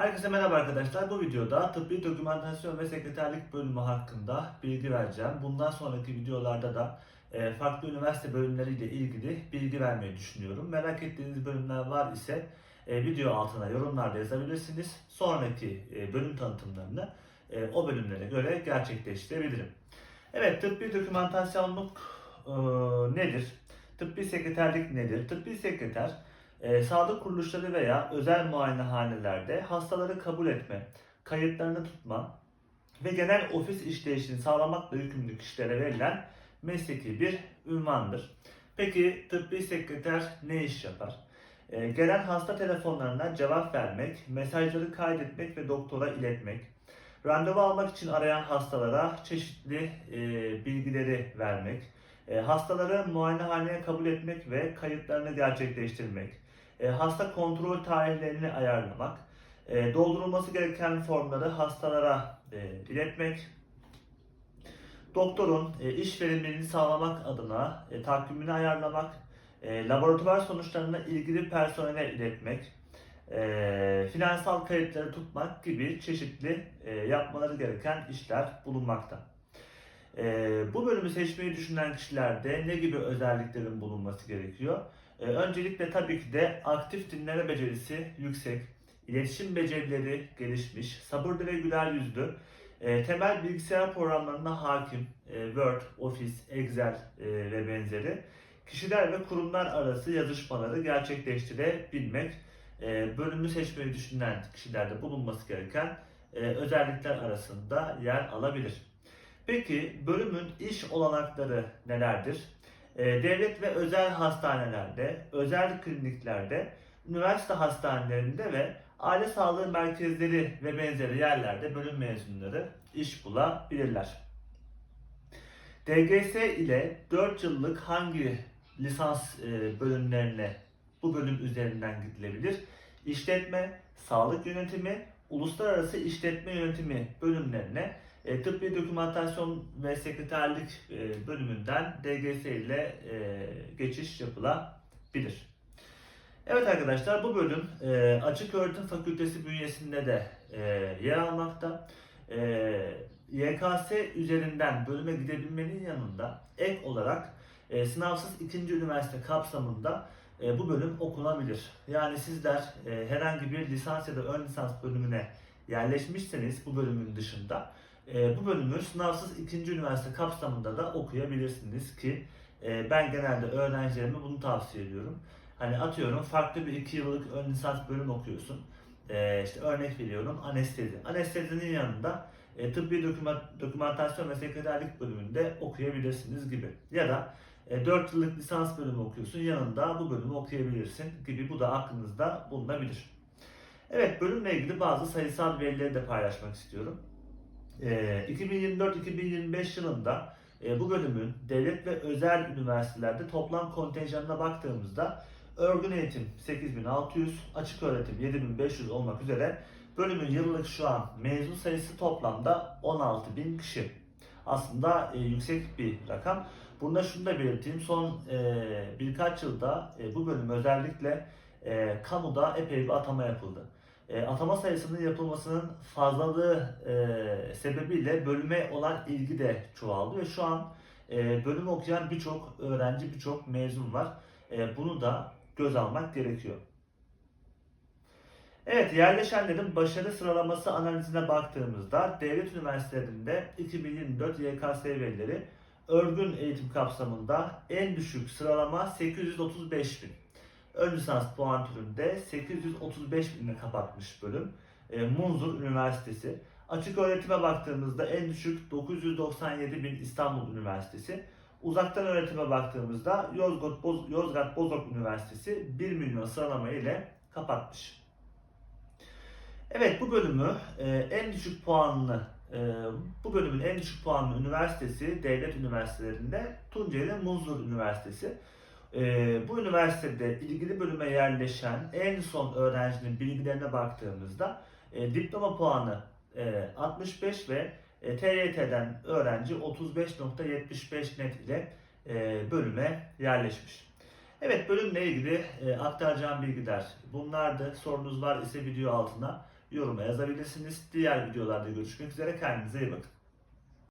Herkese merhaba arkadaşlar. Bu videoda tıbbi dokümantasyon ve sekreterlik bölümü hakkında bilgi vereceğim. Bundan sonraki videolarda da e, farklı üniversite bölümleriyle ilgili bilgi vermeyi düşünüyorum. Merak ettiğiniz bölümler var ise e, video altına yorumlarda yazabilirsiniz. Sonraki e, bölüm tanıtımlarını o bölümlere göre gerçekleştirebilirim. Evet, tıbbi dokümantasyonluk nedir? Tıbbi sekreterlik nedir? Tıbbi sekreter e, sağlık kuruluşları veya özel muayenehanelerde hastaları kabul etme, kayıtlarını tutma ve genel ofis işleyişini sağlamakla yükümlü kişilere verilen mesleki bir ünvandır. Peki tıbbi sekreter ne iş yapar? E, gelen hasta telefonlarına cevap vermek, mesajları kaydetmek ve doktora iletmek, randevu almak için arayan hastalara çeşitli e, bilgileri vermek, e, hastaları muayenehaneye kabul etmek ve kayıtlarını gerçekleştirmek, hasta kontrol tarihlerini ayarlamak, e, doldurulması gereken formları hastalara e, iletmek, doktorun e, iş verimliliğini sağlamak adına e, takvimini ayarlamak, e, laboratuvar sonuçlarını ilgili personele iletmek, e, finansal kayıtları tutmak gibi çeşitli e, yapmaları gereken işler bulunmakta. E, bu bölümü seçmeyi düşünen kişilerde ne gibi özelliklerin bulunması gerekiyor? E, öncelikle tabii ki de aktif dinleme becerisi yüksek, iletişim becerileri gelişmiş, sabırlı ve güler yüzlü, e, temel bilgisayar programlarına hakim, e, Word, Office, Excel e, ve benzeri, kişiler ve kurumlar arası yazışmaları gerçekleştirebilmek, e, bölümü seçmeyi düşünen kişilerde bulunması gereken e, özellikler arasında yer alabilir. Peki bölümün iş olanakları nelerdir? E, devlet ve özel hastanelerde, özel kliniklerde, üniversite hastanelerinde ve aile sağlığı merkezleri ve benzeri yerlerde bölüm mezunları iş bulabilirler. DGS ile 4 yıllık hangi lisans e, bölümlerine bu bölüm üzerinden gidilebilir? İşletme, sağlık yönetimi, uluslararası işletme yönetimi bölümlerine e, tıbbi dokümantasyon ve sekreterlik e, bölümünden DGS ile e, geçiş yapılabilir. Evet arkadaşlar bu bölüm e, Açık Öğretim Fakültesi bünyesinde de e, yer almakta. E, YKS üzerinden bölüme gidebilmenin yanında ek olarak e, sınavsız ikinci üniversite kapsamında e, bu bölüm okunabilir. Yani sizler e, herhangi bir lisans ya da ön lisans bölümüne yerleşmişseniz bu bölümün dışında e, bu bölümü sınavsız ikinci üniversite kapsamında da okuyabilirsiniz ki e, ben genelde öğrencilerime bunu tavsiye ediyorum. Hani atıyorum farklı bir iki yıllık ön lisans bölüm okuyorsun. E, işte örnek veriyorum anestezi. Anestezinin yanında e, tıbbi doküman, dokümantasyon ve sekreterlik bölümünde okuyabilirsiniz gibi. Ya da e, 4 yıllık lisans bölümü okuyorsun yanında bu bölümü okuyabilirsin gibi bu da aklınızda bulunabilir. Evet bölümle ilgili bazı sayısal verileri de paylaşmak istiyorum. E, 2024-2025 yılında e, bu bölümün devlet ve özel üniversitelerde toplam kontenjanına baktığımızda örgün eğitim 8600, açık öğretim 7500 olmak üzere bölümün yıllık şu an mezun sayısı toplamda 16000 kişi. Aslında e, yüksek bir rakam. Bunda şunu da belirteyim. Son e, birkaç yılda e, bu bölüm özellikle e, kamuda epey bir atama yapıldı. E, atama sayısının yapılmasının fazlalığı e, sebebiyle bölüme olan ilgi de çoğaldı ve şu an e, bölüm okuyan birçok öğrenci, birçok mezun var. E, bunu da göz almak gerekiyor. Evet, yerleşenlerin başarı sıralaması analizine baktığımızda devlet üniversitelerinde 2024 YKS verileri örgün eğitim kapsamında en düşük sıralama 835 bin. Ön lisans puan türünde 835 binle kapatmış bölüm. E, Munzur Üniversitesi. Açık öğretime baktığımızda en düşük 997 bin İstanbul Üniversitesi. Uzaktan öğretime baktığımızda Yozgat, Boz, Yozgat Bozok Üniversitesi 1 milyon sıralama ile kapatmış. Evet bu bölümü e, en düşük puanlı bu bölümün en düşük puanlı üniversitesi devlet üniversitelerinde Tunceli Munzur Üniversitesi. E, bu üniversitede ilgili bölüme yerleşen en son öğrencinin bilgilerine baktığımızda e, diploma puanı e, 65 ve e, TYT'den öğrenci 35.75 net ile e, bölüme yerleşmiş. Evet bölümle ilgili e, aktaracağım bilgiler bunlardı. Sorunuz var ise video altına yoruma yazabilirsiniz. Diğer videolarda görüşmek üzere. Kendinize iyi bakın.